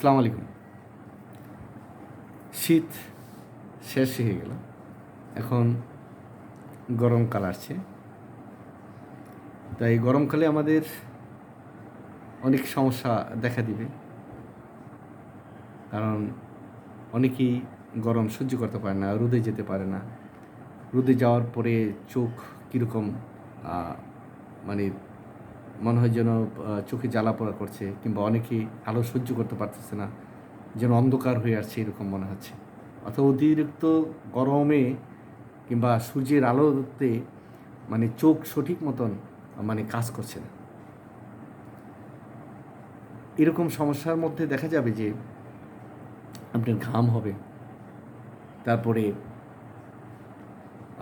আসসালামু আলাইকুম। শীত শেষ হয়ে গেল। এখন গরমকাল আসছে। তাই গরমকালে আমাদের অনেক সমস্যা দেখা দিবে। কারণ অনেকেই গরম সহ্য করতে পারে না, রোদে যেতে পারে না। রোদে যাওয়ার পরে চোখ কীরকম মানে মনে হয় যেন চোখে জ্বালা পোড়া করছে কিংবা অনেকেই আলো সহ্য করতে পারতেছে না, যেন অন্ধকার হয়ে আসছে এরকম মনে হচ্ছে। অথবা অতিরিক্ত গরমে কিংবা সূর্যের আলোতে মানে চোখ সঠিক মতন মানে কাজ করছে না। এরকম সমস্যার মধ্যে দেখা যাবে যে, আপনার ঘাম হবে, তারপরে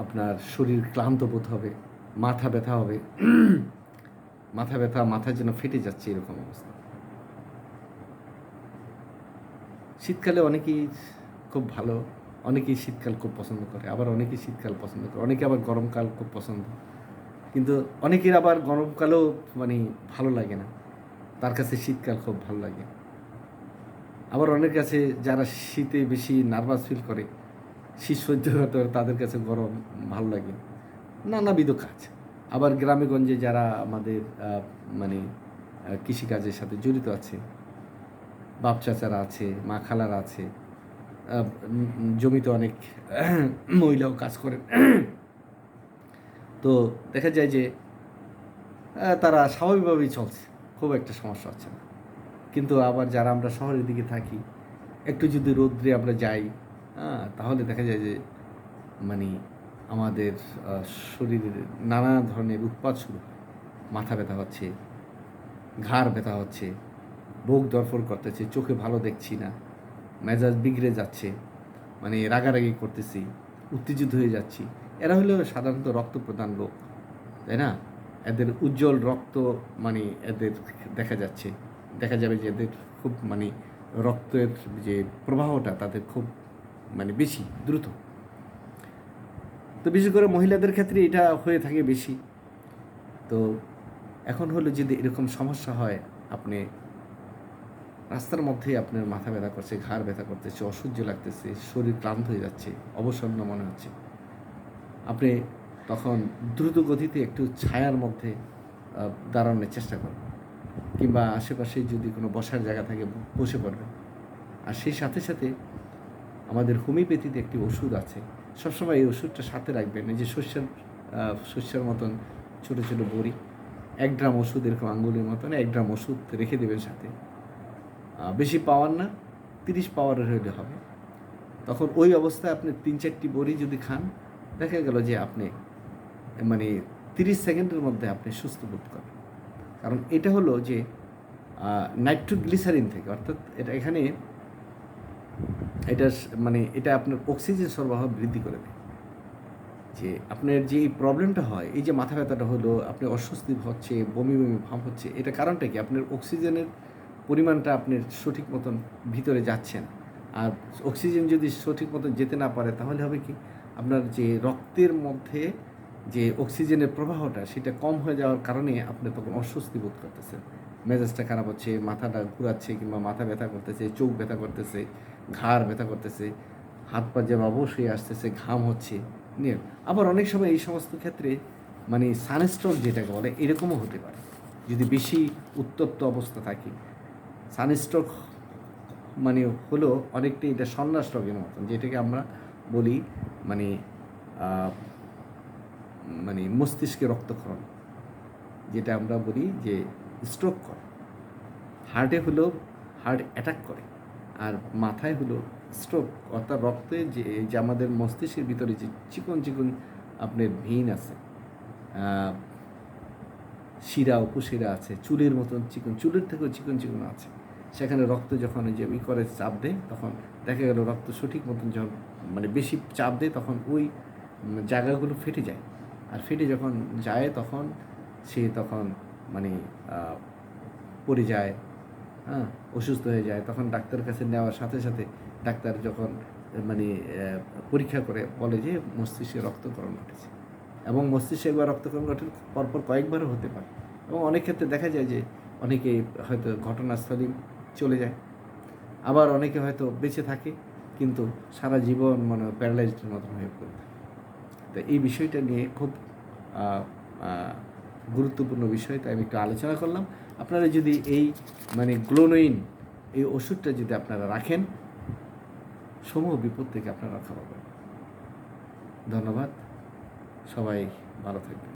আপনার শরীর ক্লান্ত বোধ হবে, মাথা ব্যথা হবে মাথা ব্যথা মাথা যেন ফেটে যাচ্ছে এরকম অবস্থা। শীতকালে অনেকেই খুব ভালো, অনেকেই শীতকাল খুব পছন্দ করে, আবার অনেকেই শীতকাল পছন্দ করে, অনেকে আবার গরমকাল খুব পছন্দ। কিন্তু অনেকের আবার গরমকালও মানে ভালো লাগে না। তার কাছে শীতকাল খুব ভালো লাগে। আবার অনেক কাছে যারা শীতে বেশি নার্ভাস ফিল করে, শীত সহ্য করতে তাদের কাছে গরম ভালো লাগে। নানাবিধ কাজ। আবার গ্রামেগঞ্জে যারা আমাদের মানে কৃষিকাজের সাথে জড়িত আছে, বাপ চাচারা আছে, মা খালারা আছে জমিতে অনেক মহিলাও কাজ করেন তো দেখা যায় যে তারা স্বাভাবিকভাবেই চলছে, খুব একটা সমস্যা হচ্ছে না। কিন্তু আবার যারা আমরা শহরের দিকে থাকি, একটু যদি রৌদ্রে আমরা যাই হ্যাঁ তাহলে দেখা যায় যে মানে আমাদের শরীরের নানা ধরনের উৎপাদ শুরু হয়। মাথা ব্যথা হচ্ছে, ঘাড় ব্যথা হচ্ছে, বুক দরফর করতেছে, চোখে ভালো দেখছি না, মেজাজ বিগড়ে যাচ্ছে মানে রাগারাগি করতেছি, উত্তেজিত হয়ে যাচ্ছি। এরা হলো সাধারণত রক্ত প্রদান লোক, তাই না? এদের উজ্জ্বল রক্ত মানে এদের দেখা যাচ্ছে। দেখা যাবে যে এদের খুব মানে রক্তের যে প্রবাহটা তাদের খুব মানে বেশি, দ্রুত। তো বিশেষ করে মহিলাদের ক্ষেত্রে এটা হয়ে থাকে বেশি। তো এখন হলো যদি এরকম সমস্যা হয়, আপনি রাস্তার মধ্যেই আপনার মাথা ব্যথা করছে, ঘাড় ব্যথা করতেছে, অসহ্য লাগতেছে, শরীর ক্লান্ত হয়ে যাচ্ছে, অবসন্ন মনে হচ্ছে। আপনি তখন দ্রুত গতিতে একটু ছায়ার মধ্যে দাঁড়ানোর চেষ্টা করবেন। কিংবা আশেপাশে যদি কোনো বসার জায়গা থাকে, বসে পড়বেন। আর সেই সাথে সাথে আমাদের হোমিওপ্যাথিতে একটি ওষুধ আছে সবসময় এই ওষুধটা সাথে রাখবেন। এই যে শস্যের শস্যের মতন ছোটো ছোটো বড়ি, এক গ্রাম ওষুধ এরকম আঙ্গুলের মতন এক গ্রাম ওষুধ রেখে দেবেন সাথে। বেশি পাওয়ার না, তিরিশ পাওয়ারের হলে হবে। তখন ওই অবস্থায় আপনি তিন চারটি বড়ি যদি খান, দেখা গেল যে আপনি মানে তিরিশ সেকেন্ডের মধ্যে আপনি সুস্থ বোধ করেন কারণ এটা হলো যে নাইট্রোগ্লিসারিন থেকে, অর্থাৎ এটা এখানে এটা মানে এটা আপনার অক্সিজেন সরবরাহ বৃদ্ধি করে দেয়। যে আপনার যে এই প্রবলেমটা হয়, এই যে মাথা ব্যথাটা হলো, আপনি অস্বস্তি হচ্ছে, বমি বমি ভাব হচ্ছে, এটা কারণটা কি? আপনার অক্সিজেনের পরিমাণটা আপনার সঠিক মতন ভিতরে যাচ্ছে না। আর অক্সিজেন যদি সঠিক মতন যেতে না পারে, তাহলে হবে কি? আপনার যে রক্তের মধ্যে যে অক্সিজেনের প্রবাহটা, সেটা কম হয়ে যাওয়ার কারণে আপনি তখন অস্বস্তি বোধ করতেছেন। মেজাজটা খারাপ হচ্ছে, মাথাটা ঘুরাচ্ছে কিংবা মাথা ব্যথা করতেছে, চোখ ব্যথা করতেছে, ঘাড় ব্যথা করতেছে, হাত পা যেন অবশ্যই আসতেছে, ঘাম হচ্ছে, নিয়ে আবার অনেক সময় এই সমস্ত ক্ষেত্রে মানে সানস্ট্রোক যেটাকে বলে, এরকমও হতে পারে। যদি বেশি উত্তপ্ত অবস্থা থাকে সানস্ট্রোক মানে হলো অনেকটাই এটা সন্ন্যাস্ট্রকের মতন, যেটাকে আমরা বলি মানে মানে মস্তিষ্কে রক্তক্ষরণ, যেটা আমরা বলি যে স্ট্রোক করে। হার্টে হলো হার্ট অ্যাটাক করে আর মাথায় হলো স্ট্রোক অর্থাৎ রক্তে যে যে আমাদের মস্তিষ্কের ভিতরে যে চিকন চিকন আপনার ভেইন আছে শিরা, উপশিরা আছে, চুলের মতন চিকন, চুলের থেকেও চিকন চিকন আছে। সেখানে রক্ত যখন যে ওই করে চাপ দেয়, তখন দেখা গেল রক্ত সঠিক মতন যখন মানে বেশি চাপ দেয়, তখন ওই জায়গাগুলো ফেটে যায়। আর ফেটে যখন যায় তখন সে তখন মানে পড়ে যায় হ্যাঁ অসুস্থ হয়ে যায়, তখন ডাক্তারের কাছে নেওয়ার সাথে সাথে ডাক্তার যখন মানে পরীক্ষা করে বলে যে মস্তিষ্কে রক্তকরণ ঘটেছে। এবং মস্তিষ্কে একবার রক্তকরণ ঘটে, পরপর কয়েকবারও হতে পারে। এবং অনেক ক্ষেত্রে দেখা যায় যে অনেকে হয়তো ঘটনাস্থলে চলে যায়। আবার অনেকে হয়তো বেঁচে থাকে, কিন্তু সারা জীবন মানে প্যারালাইজডের মতন হয়ে পড়ে তো এই বিষয়টা নিয়ে খুব গুরুত্বপূর্ণ বিষয়, তাই আমি একটু আলোচনা করলাম। আপনারা যদি এই মানে গ্লোনোইন, এই ওষুধটা যদি আপনারা রাখেন, সমূহ বিপদ থেকে আপনারা রক্ষা পাবেন। ধন্যবাদ। সবাই ভালো থাকবেন।